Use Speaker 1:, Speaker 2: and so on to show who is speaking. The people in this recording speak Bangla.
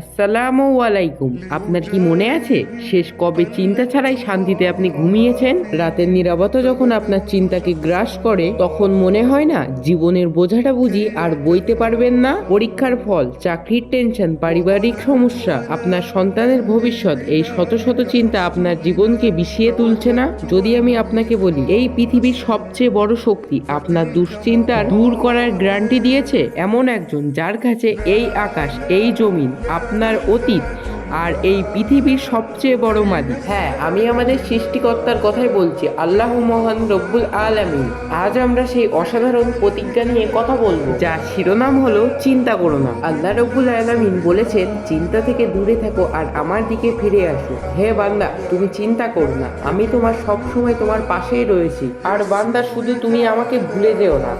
Speaker 1: আসসালামু আলাইকুম। আপনার কি মনে আছে, শেষ কবে চিন্তা ছাড়াই শান্তিতে আপনি ঘুমিয়েছেন? রাতের নিরাপত্তা যখন আপনার চিন্তাকে গ্রাস করে, তখন মনে হয় না, জীবনের বোঝাটা বুঝি আর বইতে পারবেন না? পরীক্ষার ফল, চাকরির টেনশন, পারিবারিক সমস্যা, আপনার সন্তানের ভবিষ্যৎ, এই শত শত চিন্তা আপনার জীবনকে বিষিয়ে তুলছে না? যদি আমি আপনাকে বলি, এই পৃথিবীর সবচেয়ে বড় শক্তি আপনার দুশ্চিন্তা দূর করার গ্যারান্টি দিয়েছে এমন একজন যার কাছে এই আকাশ, এই জমিন আপনার অতীত আর এই পৃথিবীর সবচেয়ে বড় মালিক। হ্যাঁ আমি আমাদের সৃষ্টিকর্তার কথাই বলছি আল্লাহ মহান রব্বুল আলামিন। আজ আমরা সেই অসাধারণ প্রতিজ্ঞা নিয়ে কথা বলব। যার শিরোনাম হলো চিন্তা করো না। আল্লাহ রব্বুল আলামিন বলেছেন চিন্তা থেকে দূরে থাকো আর আমার দিকে ফিরে আসো। হে বান্দা তুমি চিন্তা করো না। আমি তোমার সবসময় তোমার পাশেই রয়েছি। আর বান্দা শুধু তুমি আমাকে ভুলে যেও না।